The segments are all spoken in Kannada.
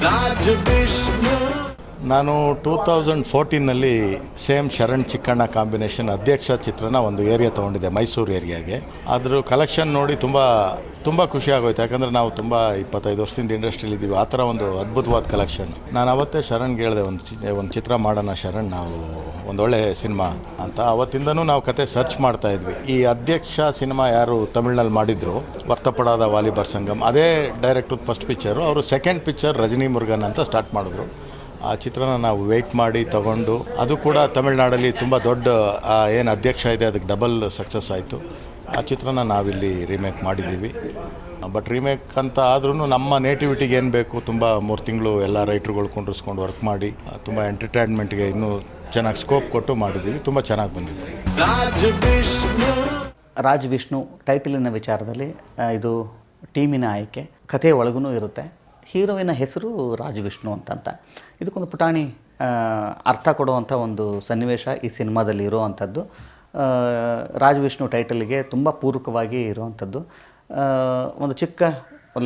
Dá-te bicho ನಾನು ಟೂ ತೌಸಂಡ್ ಫೋರ್ಟೀನಲ್ಲಿ ಸೇಮ್ ಶರಣ್ ಚಿಕ್ಕಣ್ಣ ಕಾಂಬಿನೇಷನ್ ಅಧ್ಯಕ್ಷ ಚಿತ್ರನ ಒಂದು ಏರಿಯಾ ತೊಗೊಂಡಿದ್ದೆ, ಮೈಸೂರು ಏರಿಯಾಗೆ. ಅದ್ರ ಕಲೆಕ್ಷನ್ ನೋಡಿ ತುಂಬ ತುಂಬ ಖುಷಿ ಆಗೋಯ್ತು. ಯಾಕಂದರೆ ನಾವು ತುಂಬ ಇಪ್ಪತ್ತೈದು ವರ್ಷದಿಂದ ಇಂಡಸ್ಟ್ರಿಲಿ ಇದ್ದೀವಿ ಆ ಥರ ಒಂದು ಅದ್ಭುತವಾದ ಕಲೆಕ್ಷನ್ ನಾನು ಅವತ್ತೇ ಶರಣ್ಗೆ ಹೇಳಿದೆ, ಒಂದು ಚಿ, ಒಂದು ಚಿತ್ರ ಮಾಡೋಣ ಶರಣ್, ನಾವು ಒಂದೊಳ್ಳೆ ಸಿನಿಮಾ ಅಂತ. ಅವತ್ತಿಂದನೂ ನಾವು ಕತೆ ಸರ್ಚ್ ಮಾಡ್ತಾ ಇದ್ವಿ. ಈ ಅಧ್ಯಕ್ಷ ಸಿನಿಮಾ ಯಾರು ತಮಿಳ್ನಲ್ಲಿ ಮಾಡಿದ್ರು, ವರ್ತಪಡಾದ ವಾಲಿಬಾರ್ ಸಂಗಮ್, ಅದೇ ಡೈರೆಕ್ಟ್ ಫಸ್ಟ್ ಪಿಕ್ಚರು ಅವರು ಸೆಕೆಂಡ್ ಪಿಕ್ಚರ್ ರಜನಿ ಮುರುಗನ್ ಅಂತ ಸ್ಟಾರ್ಟ್ ಮಾಡಿದ್ರು. ಆ ಚಿತ್ರನ ನಾವು ವೆಯ್ಟ್ ಮಾಡಿ ತಗೊಂಡು, ಅದು ಕೂಡ ತಮಿಳ್ನಾಡಲ್ಲಿ ತುಂಬ ದೊಡ್ಡ ಏನು ಅಧ್ಯಕ್ಷ ಇದೆ, ಅದಕ್ಕೆ ಡಬಲ್ ಸಕ್ಸಸ್ ಆಯಿತು. ಆ ಚಿತ್ರನ ನಾವಿಲ್ಲಿ ರೀಮೇಕ್ ಮಾಡಿದ್ದೀವಿ. ಬಟ್ ರೀಮೇಕ್ ಅಂತ ಆದ್ರೂ ನಮ್ಮ ನೇಟಿವಿಟಿಗೆ ಏನು ಬೇಕು, ತುಂಬ ಮೂರು ತಿಂಗಳು ಎಲ್ಲ ರೈಟ್ರುಗಳು ಕುಂಡ್ರಿಸ್ಕೊಂಡು ವರ್ಕ್ ಮಾಡಿ ತುಂಬ ಎಂಟರ್ಟೈನ್ಮೆಂಟ್ಗೆ ಇನ್ನೂ ಚೆನ್ನಾಗಿ ಸ್ಕೋಪ್ ಕೊಟ್ಟು ಮಾಡಿದ್ದೀವಿ, ತುಂಬ ಚೆನ್ನಾಗಿ ಬಂದಿದೆ. ರಾಜ್ ವಿಷ್ಣು ಟೈಟಲಿನ ವಿಚಾರದಲ್ಲಿ ಇದು ಟೀಮಿನ ಆಯ್ಕೆ, ಕಥೆ ಒಳಗೂ ಇರುತ್ತೆ. ಹೀರೋವಿನ ಹೆಸರು ರಾಜ್ ವಿಷ್ಣು ಅಂತಂತ. ಇದಕ್ಕೊಂದು ಪುಟಾಣಿ ಅರ್ಥ ಕೊಡುವಂಥ ಒಂದು ಸನ್ನಿವೇಶ ಈ ಸಿನಿಮಾದಲ್ಲಿ ಇರುವಂಥದ್ದು. ರಾಜ್ ವಿಷ್ಣು ಟೈಟಲ್ಗೆ ತುಂಬ ಪೂರಕವಾಗಿ ಇರುವಂಥದ್ದು. ಒಂದು ಚಿಕ್ಕ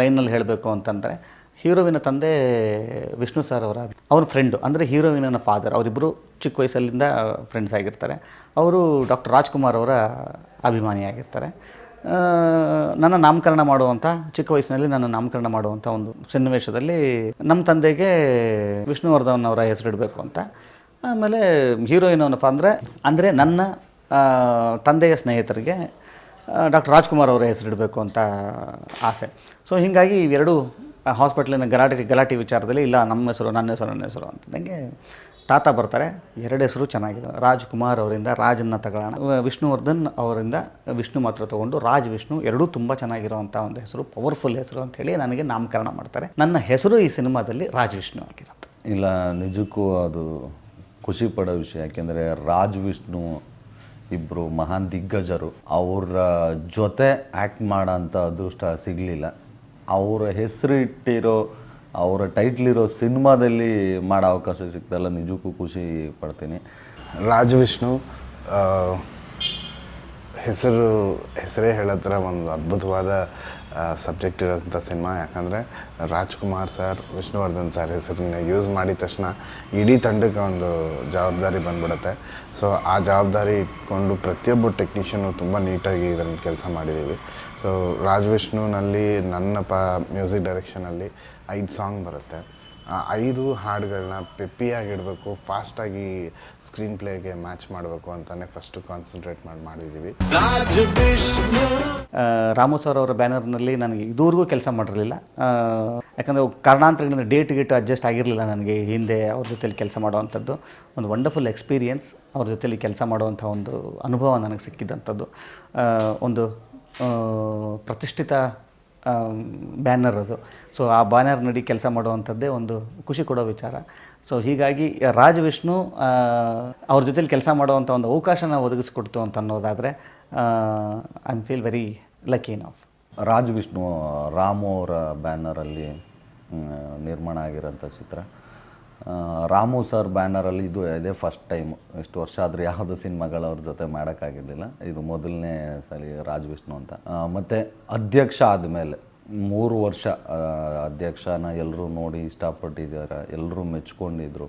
ಲೈನಲ್ಲಿ ಹೇಳಬೇಕು ಅಂತಂದರೆ ಹೀರೋವಿನ ತಂದೆ ವಿಷ್ಣು ಸರ್ ಅವರ ಅವ್ರ ಫ್ರೆಂಡು, ಅಂದರೆ ಹೀರೋವಿನ ಫಾದರ್, ಅವರಿಬ್ಬರು ಚಿಕ್ಕ ವಯಸ್ಸಲ್ಲಿಂದ ಫ್ರೆಂಡ್ಸ್ ಆಗಿರ್ತಾರೆ. ಅವರು ಡಾಕ್ಟರ್ ರಾಜ್ಕುಮಾರ್ ಅವರ ಅಭಿಮಾನಿಯಾಗಿರ್ತಾರೆ. ನನ್ನ ನಾಮಕರಣ ಮಾಡುವಂಥ ಚಿಕ್ಕ ವಯಸ್ಸಿನಲ್ಲಿ ನನ್ನ ನಾಮಕರಣ ಮಾಡುವಂಥ ಒಂದು ಸನ್ನಿವೇಶದಲ್ಲಿ ನಮ್ಮ ತಂದೆಗೆ ವಿಷ್ಣುವರ್ಧನ್ ಅವರ ಹೆಸರಿಡಬೇಕು ಅಂತ. ಆಮೇಲೆ ಹೀರೋಯಿನ್ ಅವನಪ್ಪ ಅಂದರೆ ಅಂದರೆ ನನ್ನ ತಂದೆಯ ಸ್ನೇಹಿತರಿಗೆ ಡಾಕ್ಟರ್ ರಾಜ್ಕುಮಾರ್ ಅವರ ಹೆಸರಿಡಬೇಕು ಅಂತ ಆಸೆ. ಸೊ ಹೀಗಾಗಿ ಇವೆರಡೂ ಹಾಸ್ಪಿಟ್ಲಿನ ಗಲಾಟೆ ಗಲಾಟೆ ವಿಚಾರದಲ್ಲಿ, ಇಲ್ಲ, ನಮ್ಮ ಹೆಸರು, ನನ್ನ ಹೆಸರು ನನ್ನ ಹೆಸರು ಅಂತಂದಂಗೆ ತಾತ ಬರ್ತಾರೆ, ಎರಡು ಹೆಸರು ಚೆನ್ನಾಗಿದೆ. ರಾಜ್ಕುಮಾರ್ ಅವರಿಂದ ರಾಜನ್ನ ತಗೊಳ್ಳೋಣ ವಿಷ್ಣುವರ್ಧನ್ ಅವರಿಂದ ವಿಷ್ಣು ಮಾತ್ರ ತಗೊಂಡು ರಾಜ್ ವಿಷ್ಣು ಎರಡೂ ತುಂಬ ಚೆನ್ನಾಗಿರುವಂಥ ಒಂದು ಹೆಸರು, ಪವರ್ಫುಲ್ ಹೆಸರು ಅಂತೇಳಿ ನನಗೆ ನಾಮಕರಣ ಮಾಡ್ತಾರೆ. ನನ್ನ ಹೆಸರು ಈ ಸಿನಿಮಾದಲ್ಲಿ ರಾಜ್ ವಿಷ್ಣು ಆಗಿರುತ್ತೆ ಇಲ್ಲ, ನಿಜಕ್ಕೂ ಅದು ಖುಷಿ ಪಡೋ ವಿಷಯ. ಯಾಕೆಂದರೆ ರಾಜ್ ವಿಷ್ಣು ಇಬ್ಬರು ಮಹಾನ್ ದಿಗ್ಗಜರು. ಅವರ ಜೊತೆ ಆ್ಯಕ್ಟ್ ಮಾಡೋಂಥ ಅದೃಷ್ಟ ಸಿಗಲಿಲ್ಲ. ಅವರ ಹೆಸರು ಇಟ್ಟಿರೋ ಅವರ ಟೈಟ್ಲಿರೋ ಸಿನಿಮಾದಲ್ಲಿ ಮಾಡೋ ಅವಕಾಶ ಸಿಗ್ತಲ್ಲ ನಿಜಕ್ಕೂ ಖುಷಿ ಪಡ್ತೀನಿ. ರಾಜ್ ವಿಷ್ಣು ಹೆಸರು, ಹೆಸರೇ ಹೇಳೋ ಒಂದು ಅದ್ಭುತವಾದ ಸಬ್ಜೆಕ್ಟ್ ಇರೋಂಥ ಸಿನಿಮಾ. ಯಾಕಂದರೆ ರಾಜ್ಕುಮಾರ್ ಸರ್, ವಿಷ್ಣುವರ್ಧನ್ ಸರ್ ಹೆಸರನ್ನ ಯೂಸ್ ಮಾಡಿದ ತಕ್ಷಣ ಇಡೀ ತಂಡಕ್ಕೆ ಒಂದು ಜವಾಬ್ದಾರಿ ಬಂದ್ಬಿಡುತ್ತೆ. ಸೊ ಆ ಜವಾಬ್ದಾರಿ ಇಟ್ಕೊಂಡು ಪ್ರತಿಯೊಬ್ಬ ಟೆಕ್ನಿಷಿಯನ್ನು ತುಂಬ ನೀಟಾಗಿ ಇದನ್ನು ಕೆಲಸ ಮಾಡಿದ್ದೀವಿ. ಸೊ ರಾಜ್ ವಿಷ್ಣುನಲ್ಲಿ ನನ್ನ ಪ ಮ್ಯೂಸಿಕ್ ಡೈರೆಕ್ಷನಲ್ಲಿ ಐದು ಸಾಂಗ್ ಬರುತ್ತೆ. ಆ ಐದು ಹಾಡುಗಳನ್ನ ಪೆಪ್ಪಿಯಾಗಿಡಬೇಕು ಫಾಸ್ಟಾಗಿ ಸ್ಕ್ರೀನ್ ಪ್ಲೇಗೆ ಮ್ಯಾಚ್ ಮಾಡಬೇಕು ಅಂತಲೇ ಫಸ್ಟು ಕಾನ್ಸಂಟ್ರೇಟ್ ಮಾಡಿ ಮಾಡಿದ್ದೀವಿ ರಾಮು ಸರ್ ಅವರ ಬ್ಯಾನರ್ನಲ್ಲಿ ನನಗೆ ಇದುವರೆಗೂ ಕೆಲಸ ಮಾಡಿರಲಿಲ್ಲ. ಯಾಕಂದರೆ ಕಾರಣಾಂತರಗಳಿಂದ ಡೇಟ್ ಗೇಟ್ ಅಡ್ಜಸ್ಟ್ ಆಗಿರಲಿಲ್ಲ ನನಗೆ ಹಿಂದೆ ಅವ್ರ ಜೊತೆಲಿ ಕೆಲಸ ಮಾಡುವಂಥದ್ದು ಒಂದು ವಂಡರ್ಫುಲ್ ಎಕ್ಸ್ಪೀರಿಯನ್ಸ್ ಅವ್ರ ಜೊತೆಲಿ ಕೆಲಸ ಮಾಡುವಂಥ ಒಂದು ಅನುಭವ ನನಗೆ ಸಿಕ್ಕಿದಂಥದ್ದು. ಒಂದು ಪ್ರತಿಷ್ಠಿತ ಬ್ಯಾನರ್ ಅದು. ಸೊ ಆ ಬ್ಯಾನರ್ ನಡಿ ಕೆಲಸ ಮಾಡುವಂಥದ್ದೇ ಒಂದು ಖುಷಿ ಕೊಡೋ ವಿಚಾರ. ಸೊ ಹೀಗಾಗಿ ರಾಜ ವಿಷ್ಣು ಅವ್ರ ಜೊತೆಲಿ ಕೆಲಸ ಮಾಡುವಂಥ ಒಂದು ಅವಕಾಶನ ಒದಗಿಸ್ಕೊಡ್ತು ಅಂತ ಅನ್ನೋದಾದರೆ I feel very lucky enough Raj Vishnu Ramu ಅವರ ಬ್ಯಾನರಲ್ಲಿ ನಿರ್ಮಾಣ ಆಗಿರೋಂಥ ಚಿತ್ರ. ರಾಮು ಸರ್ ಬ್ಯಾನರಲ್ಲಿ ಇದು ಇದೇ ಫಸ್ಟ್ ಟೈಮು ಇಷ್ಟು ವರ್ಷ ಆದರೂ ಯಾವುದೋ ಸಿನಿಮಾಗಳು ಅವ್ರ ಜೊತೆ ಮಾಡೋಕ್ಕಾಗಿರಲಿಲ್ಲ. ಇದು ಮೊದಲನೇ ಸಲ ರಾಜ್ ವಿಷ್ಣು ಅಂತ. ಮತ್ತು ಅಧ್ಯಕ್ಷ ಆದಮೇಲೆ ಮೂರು ವರ್ಷ ಅಧ್ಯಕ್ಷನ ಎಲ್ಲರೂ ನೋಡಿ ಇಷ್ಟಪಟ್ಟಿದ್ದಾರೆ ಎಲ್ಲರೂ ಮೆಚ್ಕೊಂಡಿದ್ರು.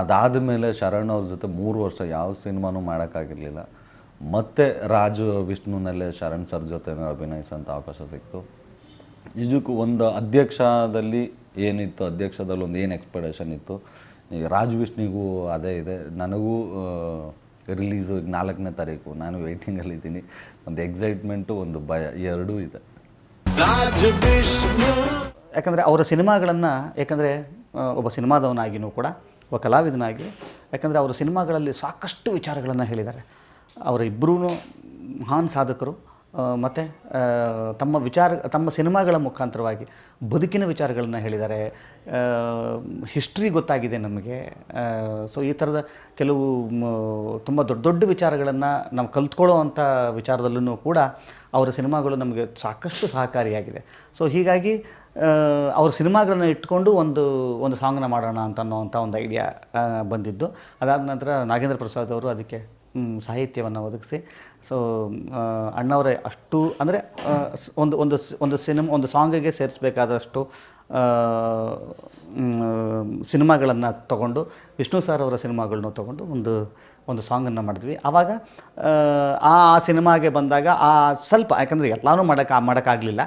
ಅದಾದಮೇಲೆ ಶರಣ್ ಅವ್ರ ಜೊತೆ ಮೂರು ವರ್ಷ ಯಾವ ಸಿನಿಮಾನೂ ಮಾಡೋಕ್ಕಾಗಿರಲಿಲ್ಲ. ಮತ್ತೆ ರಾಜು ವಿಷ್ಣುನಲ್ಲೇ ಶರಣ್ ಸರ್ ಜೊತೆ ಅಭಿನಯಿಸೋಂಥ ಅವಕಾಶ ಸಿಕ್ತು. ನಿಜಕ್ಕೂ ಒಂದು ಅಧ್ಯಕ್ಷದಲ್ಲಿ ಏನಿತ್ತು ಅಧ್ಯಕ್ಷದಲ್ಲಿ ಒಂದು ಏನು ಎಕ್ಸ್ಪೆಕ್ಟೇಷನ್ ಇತ್ತು ಈಗ ರಾಜ್ ವಿಷ್ಣಿಗೂ ಅದೇ ಇದೆ. ನನಗೂ ರಿಲೀಸು ಈಗ ನಾಲ್ಕನೇ ತಾರೀಕು. ನಾನು ವೆಯ್ಟಿಂಗಲ್ಲಿದ್ದೀನಿ ಒಂದು ಎಕ್ಸೈಟ್ಮೆಂಟು ಒಂದು ಭಯ ಎರಡೂ ಇದೆ. ಯಾಕಂದರೆ ಅವರ ಸಿನಿಮಾಗಳನ್ನು ಯಾಕಂದರೆ ಒಬ್ಬ ಸಿನಿಮಾದವನಾಗಿಯೂ ಕೂಡ ಒಬ್ಬ ಕಲಾವಿದನಾಗಿ ಯಾಕಂದರೆ ಅವರ ಸಿನಿಮಾಗಳಲ್ಲಿ ಸಾಕಷ್ಟು ವಿಚಾರಗಳನ್ನು ಹೇಳಿದ್ದಾರೆ. ಅವರ ಇಬ್ಬರೂ ಮಹಾನ್ ಸಾಧಕರು. ಮತ್ತು ತಮ್ಮ ವಿಚಾರ, ತಮ್ಮ ಸಿನಿಮಾಗಳ ಮುಖಾಂತರವಾಗಿ ಬದುಕಿನ ವಿಚಾರಗಳನ್ನು ಹೇಳಿದ್ದಾರೆ. ಹಿಸ್ಟ್ರಿ ಗೊತ್ತಾಗಿದೆ ನಮಗೆ. ಸೊ ಈ ಥರದ ಕೆಲವು ತುಂಬ ದೊಡ್ಡ ದೊಡ್ಡ ವಿಚಾರಗಳನ್ನು ನಾವು ಕಲ್ತ್ಕೊಳ್ಳೋ ಅಂಥ ವಿಚಾರದಲ್ಲೂ ಕೂಡ ಅವರ ಸಿನಿಮಾಗಳು ನಮಗೆ ಸಾಕಷ್ಟು ಸಹಕಾರಿಯಾಗಿದೆ. ಸೊ ಹೀಗಾಗಿ ಅವ್ರ ಸಿನಿಮಾಗಳನ್ನ ಇಟ್ಕೊಂಡು ಒಂದು ಒಂದು ಸಾಂಗ್ನ ಮಾಡೋಣ ಅಂತ ಅನ್ನೋವಂಥ ಒಂದು ಐಡಿಯಾ ಬಂದಿದ್ದು. ಅದಾದ ನಂತರ ನಾಗೇಂದ್ರ ಪ್ರಸಾದ್ ಅವರು ಅದಕ್ಕೆ ಸಾಹಿತ್ಯವನ್ನು ಒದಗಿಸಿ. ಸೊ ಅಣ್ಣವರೇ ಅಷ್ಟು, ಅಂದರೆ ಒಂದು ಒಂದು ಒಂದು ಸಿನಿಮಾ, ಒಂದು ಸಾಂಗಿಗೆ ಸೇರಿಸಬೇಕಾದಷ್ಟು ಸಿನಿಮಾಗಳನ್ನು ತಗೊಂಡು, ವಿಷ್ಣು ಸರ್ ಅವರ ಸಿನಿಮಾಗಳನ್ನ ತಗೊಂಡು ಒಂದು ಒಂದು ಸಾಂಗನ್ನು ಮಾಡಿದ್ವಿ. ಆವಾಗ ಆ ಸಿನಿಮಾಗೆ ಬಂದಾಗ, ಆ, ಸ್ವಲ್ಪ, ಯಾಕಂದರೆ ಎಲ್ಲನೂ ಮಾಡೋಕ್ಕೆ ಮಾಡೋಕ್ಕಾಗಲಿಲ್ಲ.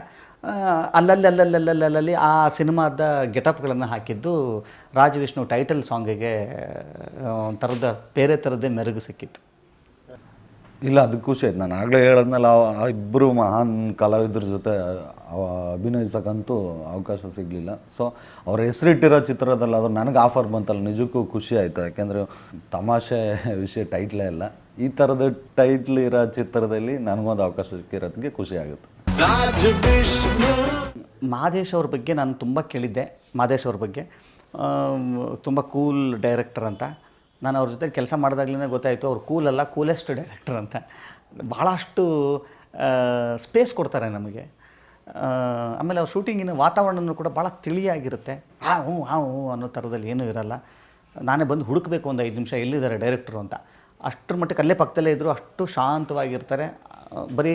ಅಲ್ಲಲ್ಲಿ ಅಲ್ಲಲ್ಲಿ ಅಲ್ಲಲ್ಲಿ ಅಲ್ಲಲ್ಲಿ ಆ ಸಿನಿಮಾದ ಗೆಟಪ್ಗಳನ್ನು ಹಾಕಿದ್ದು ರಾಜವಿಷ್ಣು ಟೈಟಲ್ ಸಾಂಗಿಗೆ ಒಂಥರದ, ಬೇರೆ ಥರದ್ದೇ ಮೆರುಗು ಸಿಕ್ಕಿತ್ತು. ಇಲ್ಲ, ಅದು ಖುಷಿ ಆಯ್ತು. ನಾನು ಆಗಲೇ ಹೇಳಿದ್ನಲ್ಲ, ಆ- ಇಬ್ಬರು ಮಹಾನ್ ಕಲಾವಿದ್ರ ಜೊತೆ ಅಭಿನಯಿಸೋಕ್ಕಂತೂ ಅವಕಾಶ ಸಿಗಲಿಲ್ಲ. ಸೊ ಅವ್ರ ಹೆಸರಿಟ್ಟಿರೋ ಚಿತ್ರದಲ್ಲಿ ಅದು ನನಗೆ ಆಫರ್ ಬಂತಲ್ಲ, ನಿಜಕ್ಕೂ ಖುಷಿ ಆಯಿತು. ಯಾಕೆಂದರೆ ತಮಾಷೆ ವಿಷಯ ಟೈಟ್ಲೇ ಇಲ್ಲ ಈ ಥರದ ಟೈಟ್ಲ್ ಇರೋ ಚಿತ್ರದಲ್ಲಿ ನನಗೊಂದು ಅವಕಾಶ ಸಿಕ್ಕಿರೋದಕ್ಕೆ ಖುಷಿ ಆಗುತ್ತೆ. ಮಾದೇಶ್ ಅವ್ರ ಬಗ್ಗೆ ನಾನು ತುಂಬ ಕೇಳಿದ್ದೆ. ಮಾದೇಶ್ ಅವ್ರ ಬಗ್ಗೆ. ತುಂಬ ಕೂಲ್ ಡೈರೆಕ್ಟರ್ ಅಂತ. ನಾನು ಅವ್ರ ಜೊತೆ ಕೆಲಸ ಮಾಡಿದಾಗಲೇ ಗೊತ್ತಾಯಿತು, ಅವ್ರು ಕೂಲ್ ಅಲ್ಲ ಕೂಲೆಸ್ಟ್ ಡೈರೆಕ್ಟರ್ ಅಂತ. ಭಾಳಷ್ಟು ಸ್ಪೇಸ್ ಕೊಡ್ತಾರೆ ನಮಗೆ. ಆಮೇಲೆ ಅವ್ರ ಶೂಟಿಂಗಿನ ವಾತಾವರಣನೂ ಕೂಡ ಭಾಳ ತಿಳಿಯಾಗಿರುತ್ತೆ. ಆ, ಹ್ಞೂ ಹಾ ಹ್ಞೂ ಅನ್ನೋ ಥರದಲ್ಲಿ ಏನೂ ಇರಲ್ಲ. ನಾನೇ ಬಂದು ಹುಡುಕಬೇಕು ಒಂದು ಐದು ನಿಮಿಷ ಎಲ್ಲಿದ್ದಾರೆ ಡೈರೆಕ್ಟ್ರು ಅಂತ. ಅಷ್ಟರ ಮಟ್ಟಕ್ಕೆ ಅಲ್ಲೇ ಪಕ್ಕದಲ್ಲೇ ಇದ್ದರು ಅಷ್ಟು ಶಾಂತವಾಗಿರ್ತಾರೆ. ಬರೀ